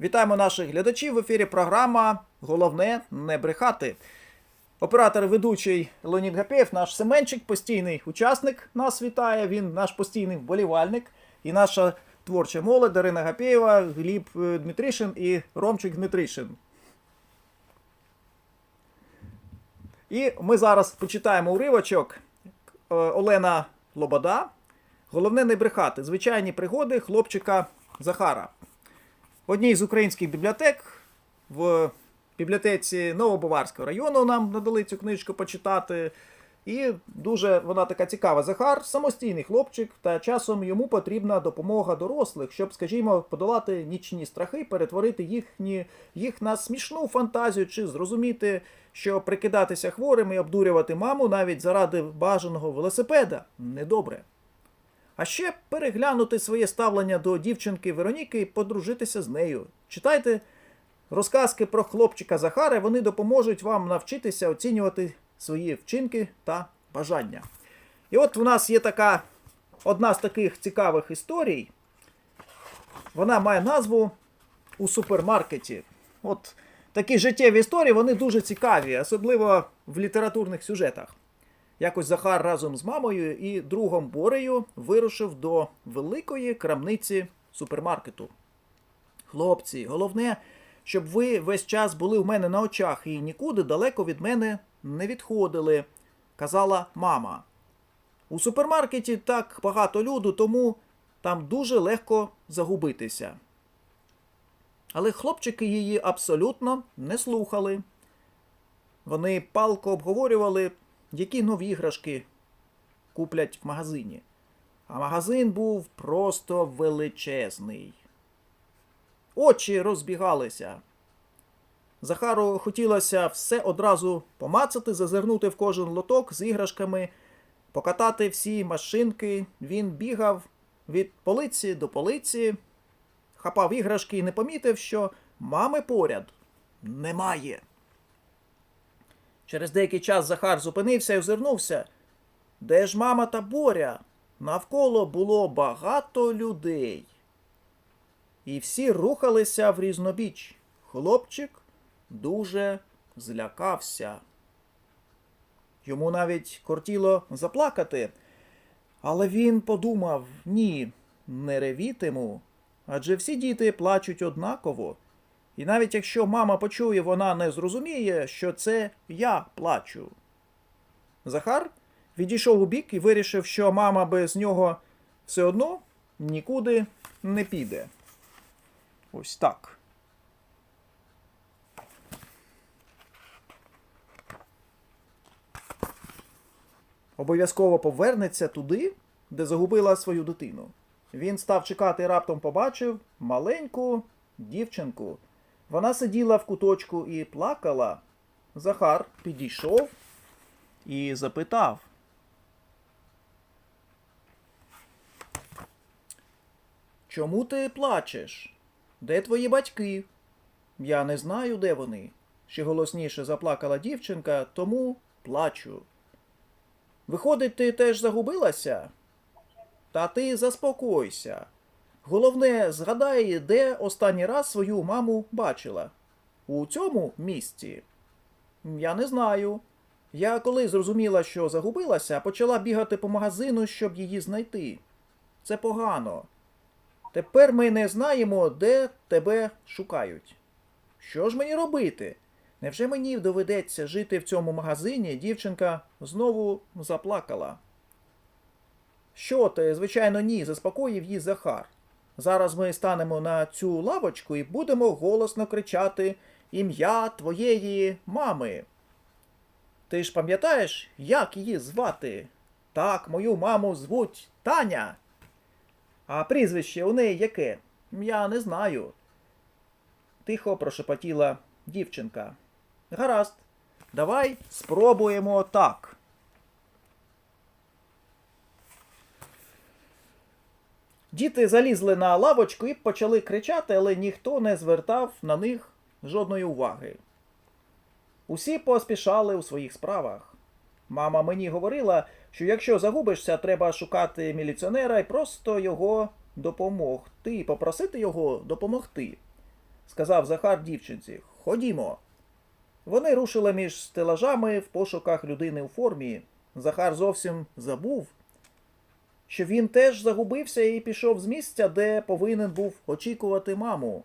Вітаємо наших глядачів в ефірі. Програма Головне не брехати. Оператор ведучий Леонід Гапєєв, наш Семенчик, постійний учасник нас вітає. Він наш постійний вболівальник. І наша творча молодь Дарина Гапєєва, Гліб е, Дмитришин і Ромчик Дмитришин. І ми зараз почитаємо уривочок Е, Олена Лобода. Головне не брехати. Звичайні пригоди хлопчика Захара. Одній з українських бібліотек в бібліотеці Новобаварського району нам надали цю книжку почитати. І дуже вона така цікава. Захар самостійний хлопчик, та часом йому потрібна допомога дорослих, щоб, скажімо, подолати нічні страхи, перетворити їхні, їх на смішну фантазію, чи зрозуміти, що прикидатися хворим і обдурювати маму навіть заради бажаного велосипеда недобре. А ще переглянути своє ставлення до дівчинки Вероніки і подружитися з нею. Читайте розказки про хлопчика Захара, вони допоможуть вам навчитися оцінювати свої вчинки та бажання. І от у нас є така одна з таких цікавих історій. Вона має назву у супермаркеті. От такі життєві історії, вони дуже цікаві, особливо в літературних сюжетах. Якось Захар разом з мамою і другом Борею вирушив до великої крамниці супермаркету. Хлопці, головне, щоб ви весь час були в мене на очах і нікуди далеко від мене не відходили, казала мама. У супермаркеті так багато люду, тому там дуже легко загубитися. Але хлопчики її абсолютно не слухали. Вони палко обговорювали, які нові іграшки куплять в магазині. А магазин був просто величезний. Очі розбігалися. Захару хотілося все одразу помацати, зазирнути в кожен лоток з іграшками, покатати всі машинки. Він бігав від полиці до полиці, хапав іграшки і не помітив, що мами поряд немає. Через деякий час Захар зупинився і озирнувся. Де ж мама та Боря? Навколо було багато людей. І всі рухалися в різнобіч. Хлопчик дуже злякався. Йому навіть кортіло заплакати, але він подумав ні, не ревітиму, адже всі діти плачуть однаково. І навіть якщо мама почує, вона не зрозуміє, що це я плачу. Захар відійшов у бік і вирішив, що мама без нього все одно нікуди не піде. Ось так. Обов'язково повернеться туди, де загубила свою дитину. Він став чекати і раптом побачив маленьку дівчинку. Вона сиділа в куточку і плакала. Захар підійшов і запитав. Чому ти плачеш? Де твої батьки? Я не знаю, де вони. Ще голосніше заплакала дівчинка, тому плачу. Виходить, ти теж загубилася? Та ти заспокойся. Головне, згадай, де останній раз свою маму бачила. У цьому місці? Я не знаю. Я коли зрозуміла, що загубилася, почала бігати по магазину, щоб її знайти. Це погано. Тепер ми не знаємо, де тебе шукають. Що ж мені робити? Невже мені доведеться жити в цьому магазині? Дівчинка знову заплакала. Що ти, звичайно, ні, заспокоїв її Захар. Зараз ми станемо на цю лавочку і будемо голосно кричати ім'я твоєї мами. Ти ж пам'ятаєш, як її звати? Так, мою маму звуть Таня. А прізвище у неї яке? Я не знаю. Тихо прошепотіла дівчинка. Гаразд, давай спробуємо так. Діти залізли на лавочку і почали кричати, але ніхто не звертав на них жодної уваги. Усі поспішали у своїх справах. Мама мені говорила, що якщо загубишся, треба шукати міліціонера і просто його допомогти, попросити його допомогти. сказав Захар дівчинці. Ходімо. Вони рушили між стелажами в пошуках людини у формі. Захар зовсім забув, що він теж загубився і пішов з місця, де повинен був очікувати маму.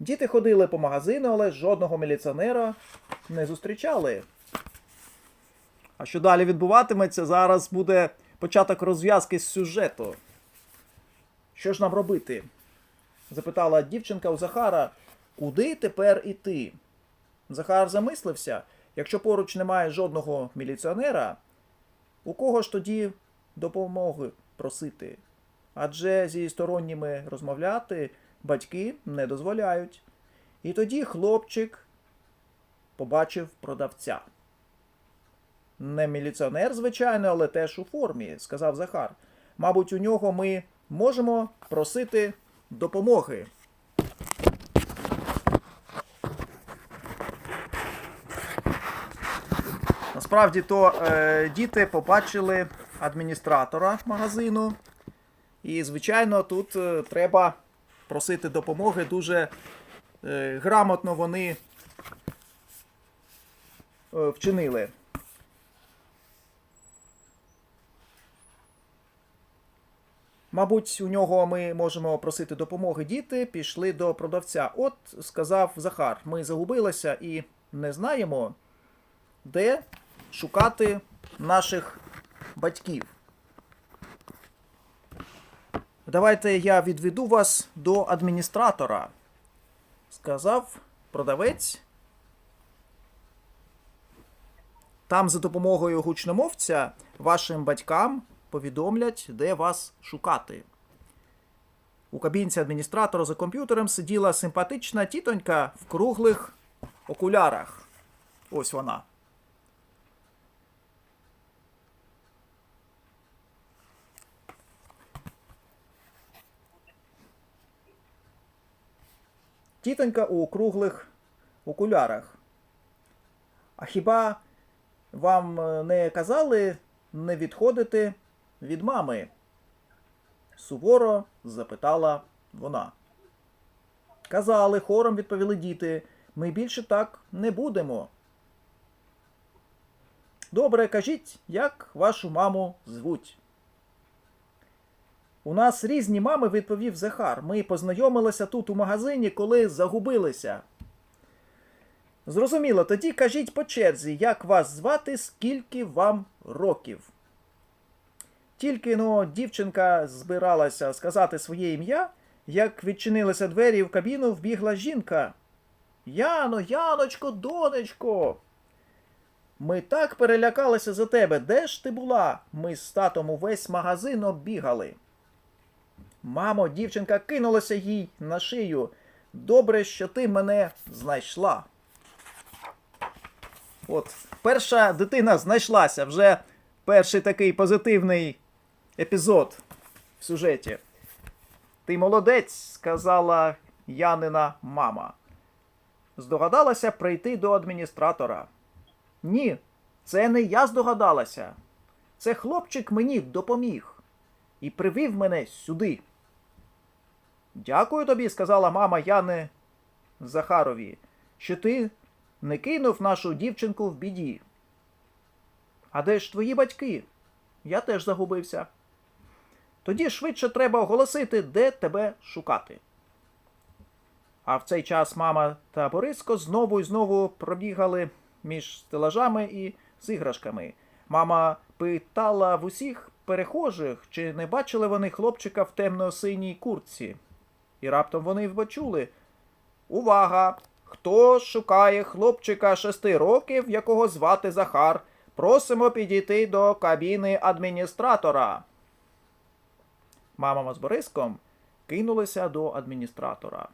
Діти ходили по магазину, але жодного міліціонера не зустрічали. А що далі відбуватиметься, зараз буде початок розв'язки з сюжету. Що ж нам робити? запитала дівчинка у Захара, куди тепер іти? Захар замислився, якщо поруч немає жодного міліціонера, у кого ж тоді допомоги просити? Адже зі сторонніми розмовляти батьки не дозволяють. І тоді хлопчик побачив продавця. Не міліціонер, звичайно, але теж у формі, сказав Захар. Мабуть, у нього ми можемо просити допомоги. Насправді то е, діти побачили адміністратора магазину. І, звичайно, тут е, треба просити допомоги. Дуже е, грамотно вони е, вчинили. Мабуть, у нього ми можемо просити допомоги. Діти пішли до продавця. От сказав Захар, ми загубилися і не знаємо, де шукати наших батьків. Давайте я відведу вас до адміністратора, сказав продавець. Там за допомогою гучномовця вашим батькам повідомлять, де вас шукати. У кабінці адміністратора за комп'ютером сиділа симпатична тітонька в круглих окулярах. Ось вона. Тітонька у круглих окулярах. А хіба вам е, не казали не відходити від мами? Суворо запитала вона. Казали, хором відповіли діти. Ми більше так не будемо. Добре, кажіть, як вашу маму звуть? У нас різні мами, відповів Захар. Ми познайомилися тут у магазині, коли загубилися. Зрозуміло, тоді кажіть по черзі, як вас звати, скільки вам років. Тільки но дівчинка збиралася сказати своє ім'я, як відчинилися двері в кабіну, вбігла жінка. Яно, Яночко, донечко. Ми так перелякалися за тебе. Де ж ти була? Ми з татом увесь магазин оббігали. Мамо, дівчинка кинулася їй на шию. Добре, що ти мене знайшла. От, перша дитина знайшлася. Вже перший такий позитивний епізод в сюжеті. Ти молодець, сказала Янина мама. Здогадалася прийти до адміністратора. Ні, це не я здогадалася. Це хлопчик мені допоміг і привів мене сюди. Дякую тобі, сказала мама Яни Захарові, що ти не кинув нашу дівчинку в біді. А де ж твої батьки? Я теж загубився. Тоді швидше треба оголосити, де тебе шукати. А в цей час мама та Бориско знову і знову пробігали між стелажами і з іграшками. Мама питала в усіх перехожих, чи не бачили вони хлопчика в темно-синій куртці. І раптом вони вбачули. Увага! Хто шукає хлопчика шести років, якого звати Захар, просимо підійти до кабіни адміністратора. Мама з Бориском кинулися до адміністратора.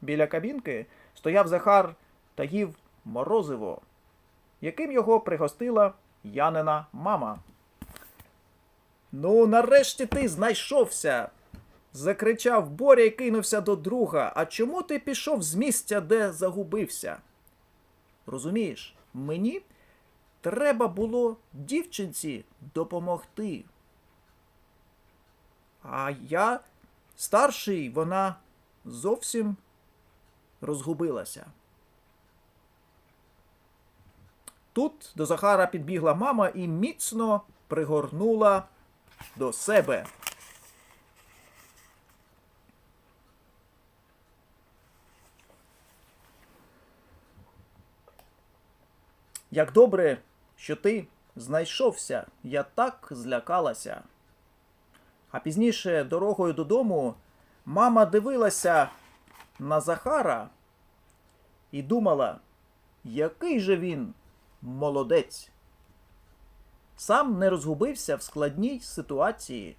Біля кабінки стояв Захар та їв морозиво, яким його пригостила Янина мама. Ну, нарешті ти знайшовся. Закричав Боря і кинувся до друга. А чому ти пішов з місця, де загубився? Розумієш, мені треба було дівчинці допомогти. А я старший, вона зовсім розгубилася. Тут до Захара підбігла мама і міцно пригорнула до себе. Як добре, що ти знайшовся, я так злякалася. А пізніше дорогою додому мама дивилася на Захара і думала, який же він молодець. Сам не розгубився в складній ситуації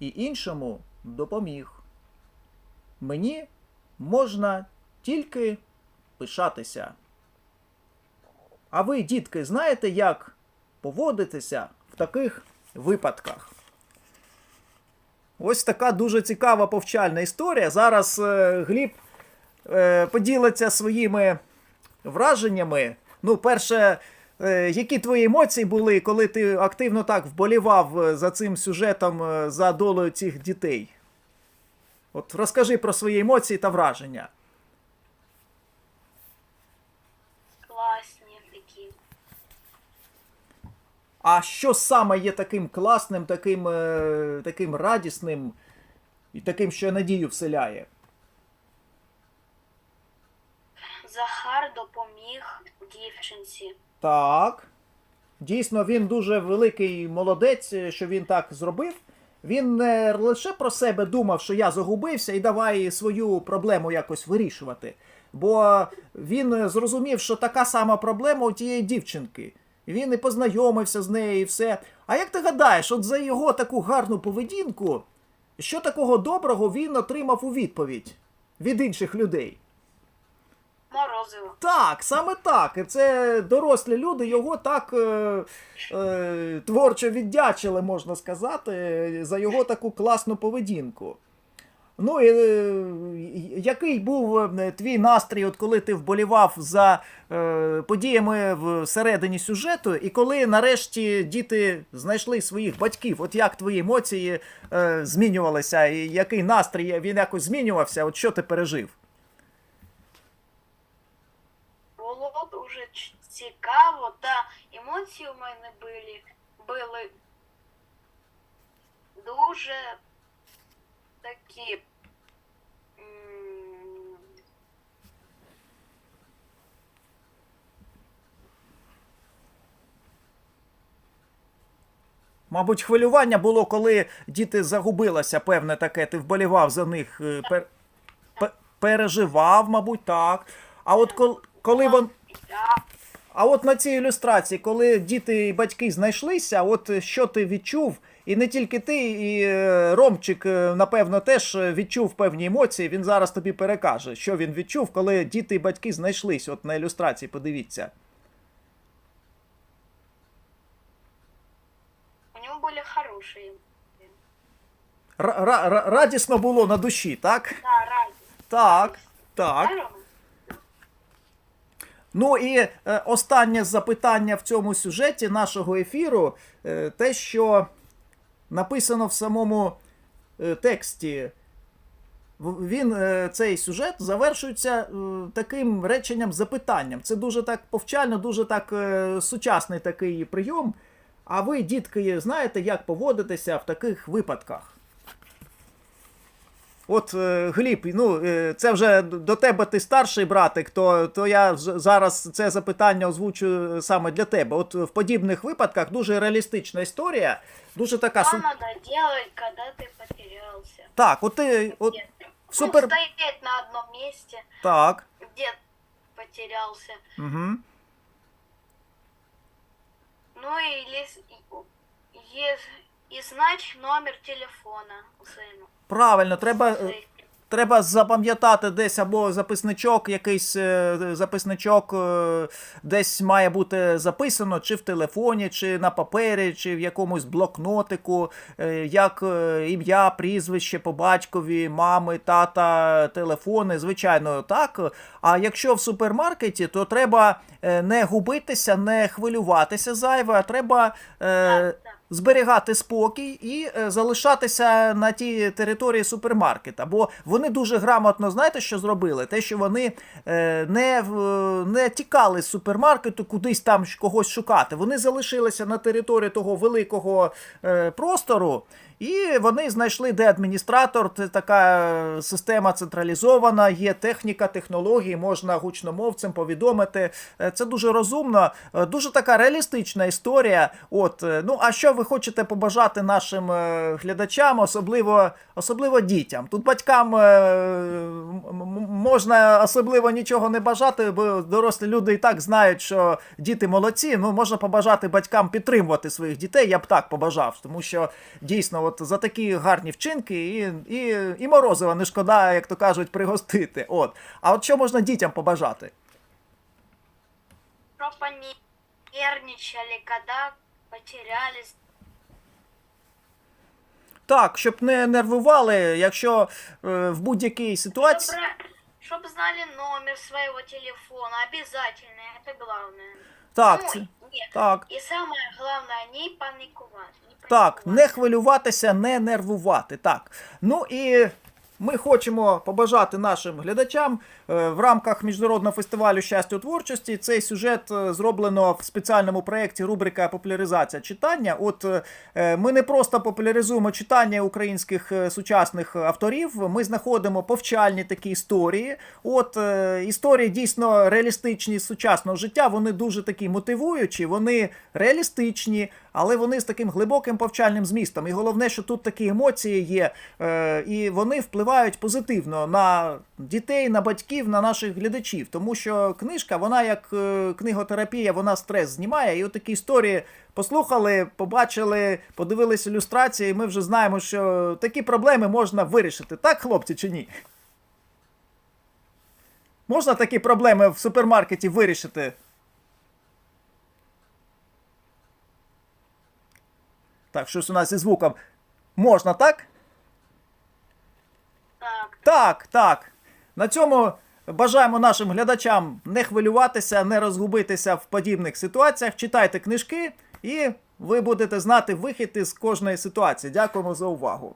і іншому допоміг. Мені можна тільки пишатися. А ви, дітки, знаєте, як поводитися в таких випадках? Ось така дуже цікава повчальна історія. Зараз е, Гліб е, поділиться своїми враженнями. Ну, перше, е, які твої емоції були, коли ти активно так вболівав е, за цим сюжетом, е, за долею цих дітей? От розкажи про свої емоції та враження. Класні такі. А що саме є таким класним, таким, е, таким радісним і таким, що надію вселяє? Захар допоміг дівчинці. Так. Дійсно, він дуже великий молодець, е, що він так зробив. Він не лише про себе думав, що я загубився, і давай свою проблему якось вирішувати. Бо він е, зрозумів, що така сама проблема у тієї дівчинки. Він і познайомився з нею, і все. А як ти гадаєш, от за його таку гарну поведінку, що такого доброго він отримав у відповідь від інших людей? Морозиво. Так, саме так. І це дорослі люди його так е, е, творчо віддячили, можна сказати, за його таку класну поведінку. Ну і е, який був е, твій настрій, от коли ти вболівав за е, подіями всередині сюжету, і коли нарешті діти знайшли своїх батьків? От як твої емоції е, змінювалися, і який настрій він якось змінювався? От що ти пережив? Було дуже цікаво, та емоції у мене були, були дуже такі. Мабуть, хвилювання було, коли діти загубилися, певне таке, ти вболівав за них, е, пер, переживав, мабуть, так. А от кол, коли вон. А от на цій ілюстрації, коли діти і батьки знайшлися, от що ти відчув? І не тільки ти, і е, Ромчик, е, напевно, теж е, відчув певні емоції. Він зараз тобі перекаже, що він відчув, коли діти і батьки знайшлись. От на ілюстрації, подивіться. у нього були хороші. Ра- ра- ра- радісно було на душі, так? Да, раді. Так, так. Да, Рома? Ну і е, останнє запитання в цьому сюжеті нашого ефіру е, те, що написано в самому е, тексті. Він, цей сюжет завершується таким реченням запитанням. Це дуже так повчально, дуже так сучасний такий прийом. А ви, дітки, знаєте, як поводитися в таких випадках? От, е, Гліб, ну е, це вже до тебе ти старший братик, то, то я зараз це запитання озвучу саме для тебе. От в подібних випадках дуже реалістична історія, дуже така су... надо делать, когда ты потерялся? Так, от ти. От, Где? супер- Ну, стоять на одном месте, так. где потерялся. Угу. Ну или с- и, и знать номер телефона сыну. Правильно, треба. е, Треба запам'ятати десь або записничок, якийсь е, записничок е, десь має бути записано, чи в телефоні, чи на папері, чи в якомусь блокнотику, як ім'я, прізвище по батькові, мами, тата, телефони, звичайно, так. А якщо в супермаркеті, то треба не губитися, не хвилюватися зайве, а треба. да. Зберігати спокій і е, залишатися на тій території супермаркета. Бо вони дуже грамотно, знаєте, що зробили? Те, що вони е, не, не тікали з супермаркету кудись там когось шукати. Вони залишилися на території того великого е, простору. І вони знайшли, де адміністратор, це така е, система централізована, є техніка, технології, можна гучномовцям повідомити. Е, Це дуже розумно, е, дуже така реалістична історія. От, ну а що ви хочете побажати нашим глядачам, особливо, особливо дітям? Тут батькам можна особливо нічого не бажати, бо дорослі люди і так знають, що діти молодці. Ну можна побажати батькам підтримувати своїх дітей. Я б так побажав, тому що дійсно, от за такі гарні вчинки і, і, і морозива не шкода, як то кажуть, пригостити. От. А от що можна дітям побажати? Чтоб нервничали, потерялись. Так, щоб не нервували, якщо е, в будь-якій ситуації. Чтоб, знали номер своего телефона, обязательно, это главное. Так, ну, це, так. І саме головне, не панікувати. Не Так, не хвилюватися, не нервувати. Так. Ну і ми хочемо побажати нашим глядачам в рамках міжнародного фестивалю щастя у творчості. Цей сюжет е, зроблено в спеціальному проєкті рубрика Популяризація читання. От е, ми не просто популяризуємо читання українських е, сучасних авторів. Ми знаходимо повчальні такі історії. От е, історії дійсно реалістичні з сучасного життя. Вони дуже такі мотивуючі, вони реалістичні, але вони з таким глибоким повчальним змістом. І головне, що тут такі емоції є, е, і вони впливають позитивно на дітей, на батьків, на наших глядачів. Тому що книжка, вона як е, книготерапія, вона стрес знімає. І от такі історії послухали, побачили, подивилися ілюстрації, і ми вже знаємо, що такі проблеми можна вирішити. Так, хлопці, чи ні? Можна такі проблеми в супермаркеті вирішити? Так, щось у нас зі звуком. Можна, так? Так, Так, так. На цьому бажаємо нашим глядачам не хвилюватися, не розгубитися в подібних ситуаціях. Читайте книжки, і ви будете знати вихід із кожної ситуації. Дякуємо за увагу.